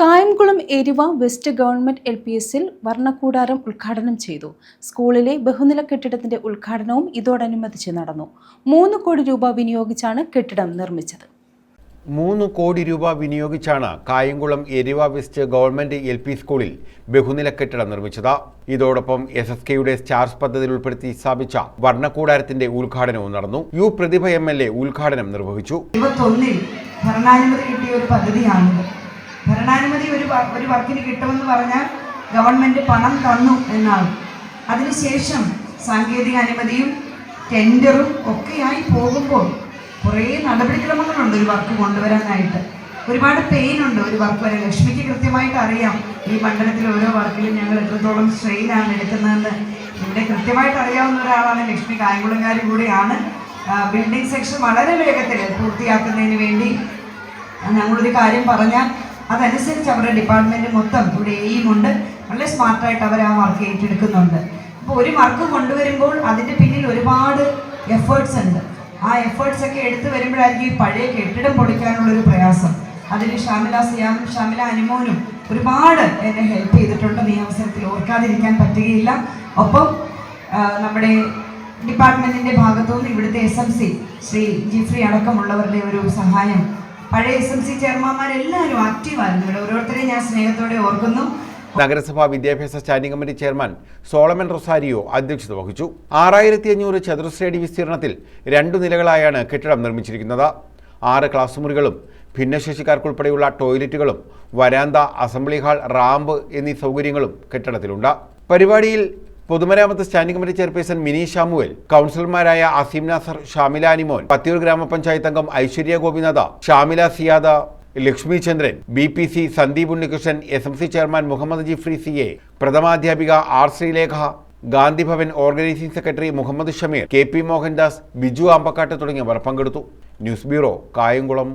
Kayamkulam Eriva west government L P എസിൽ വർണക്കൂടാരം ഉദ്ഘാടനം ചെയ്തു. സ്കൂളിലെ ബഹുനില കെട്ടിടത്തിന്റെ ഉദ്ഘാടനവും ഇതോടനുബന്ധിച്ച് നടന്നു. മൂന്ന് കോടി രൂപ വിനിയോഗിച്ചാണ് കെട്ടിടം നിർമ്മിച്ചത്. മൂന്ന് കോടി രൂപ വിനിയോഗിച്ചാണ് Kayamkulam Eriva west government L P സ്കൂളിൽ ബഹുനില കെട്ടിടം നിർമ്മിച്ചത്. ഇതോടൊപ്പം എസ് എസ് കെയുടെ സ്റ്റാർസ് പദ്ധതിയിൽ ഉൾപ്പെടുത്തി സ്ഥാപിച്ച വർണക്കൂടാരത്തിന്റെ ഉദ്ഘാടനവും നടന്നു. U Prathibha M L A ഉദ്ഘാടനം നിർവഹിച്ചു. ഇരുപത്തൊന്നിൽ ഭരണാനുമതി കിട്ടിയ ഒരു പദ്ധതിയാണിത്. ഭരണാനുമതി ഒരു ഒരു വർക്കിന് കിട്ടുമെന്ന് പറഞ്ഞാൽ ഗവൺമെന്റ് പണം തന്നു എന്നാണ്. അതിനുശേഷം സാങ്കേതിക അനുമതിയും ടെൻഡറും ഒക്കെയായി പോകുമ്പോൾ കുറേ നടപടിക്രമങ്ങളുണ്ട് ഒരു വർക്ക് കൊണ്ടുവരാനായിട്ട്. ഒരുപാട് പെയിൻ ഉണ്ട് ഒരു വർക്ക് വരെ. ലക്ഷ്മിക്ക് കൃത്യമായിട്ട് അറിയാം ഈ മണ്ഡലത്തിൽ ഓരോ വർക്കിലും ഞങ്ങൾ എത്രത്തോളം സ്ട്രെയിനാണ് എടുക്കുന്നതെന്ന്. ഇവിടെ കൃത്യമായിട്ട് അറിയാവുന്ന ഒരാളാണ് ലക്ഷ്മി കായംകുളംകാരി കൂടിയാണ്. ബിൽഡിംഗ് സെക്ഷൻ വളരെ വേഗത്തിൽ പൂർത്തിയാക്കുന്നതിന് വേണ്ടി ഞങ്ങളൊരു കാര്യം പറഞ്ഞാൽ അതനുസരിച്ച് അവരുടെ ഡിപ്പാർട്ട്മെന്റ് മൊത്തം ഇവിടെ ഉണ്ട് വളരെ സ്മാർട്ടായിട്ട് അവർ ആ വർക്ക് ഏറ്റെടുക്കുന്നുണ്ട്. അപ്പോൾ ഒരു വർക്ക് കൊണ്ടുവരുമ്പോൾ അതിന്റെ പിന്നിൽ ഒരുപാട് എഫേർട്സ് ഉണ്ട്. ആ എഫേർട്സ് ഒക്കെ എടുത്തു വരുമ്പോഴായിരിക്കും ഈ പഴയ കെട്ടിടം പൊടിക്കാനുള്ളൊരു പ്രയാസം. അതിന് ഷാമില സിയാമും ഷാമില അനുമോനും ഒരുപാട് എന്നെ ഹെൽപ്പ് ചെയ്തിട്ടുണ്ട്. ഈ അവസരത്തിൽ ഓർക്കാതിരിക്കാൻ പറ്റുകയില്ല. ഒപ്പം നമ്മുടെ ഡിപ്പാർട്ട്മെന്റിന്റെ ഭാഗത്തുനിന്ന് ഇവിടുത്തെ S M C Shri Jifri അടക്കമുള്ളവരുടെ ഒരു സഹായം പഴയ എസ് എം സി ചെയർമാൻമാരെല്ലാവരും ആക്റ്റീവായിരുന്നു ഇവിടെ ഓരോരുത്തരെയും ഞാൻ സ്നേഹത്തോടെ ഓർക്കുന്നു. നഗരസഭാ വിദ്യാഭ്യാസ standing committee chairman Solomon Rosario അധ്യക്ഷത വഹിച്ചു. ആറായിരത്തി അഞ്ഞൂറ് ചതുരശ്രയടി വിസ്തീർണത്തിൽ രണ്ടു നിലകളായാണ് കെട്ടിടം നിർമ്മിച്ചിരിക്കുന്നത്. ആറ് ക്ലാസ് മുറികളും ഭിന്നശേഷിക്കാർക്കുൾപ്പെടെയുള്ള ടോയ്ലറ്റുകളും വരാന്ത അസംബ്ലി ഹാൾ റാമ്പ് എന്നീ സൗകര്യങ്ങളും കെട്ടിടത്തിലുണ്ട്. പരിപാടിയിൽ പൊതുമരാമത്ത് standing committee chairperson Mini Shamuel കൗൺസിലർമാരായ അസീം നാസർ ഷാമില അനിമോൻ പത്തിയൂർ ഗ്രാമപഞ്ചായത്ത് അംഗം Aishwarya Gopinatha Shamila Siyada Lakshmi Chandran B P C Sandeep Unnikrishnan S M C chairman Muhammad Jifri C A പ്രഥമാധ്യാപിക R Sreelekha Gandhibhavan organising secretary Muhammad Shameer K P Mohandas Biju Ambakkattu തുടങ്ങിയവർ പങ്കെടുത്തു. News bureau Kayamkulam.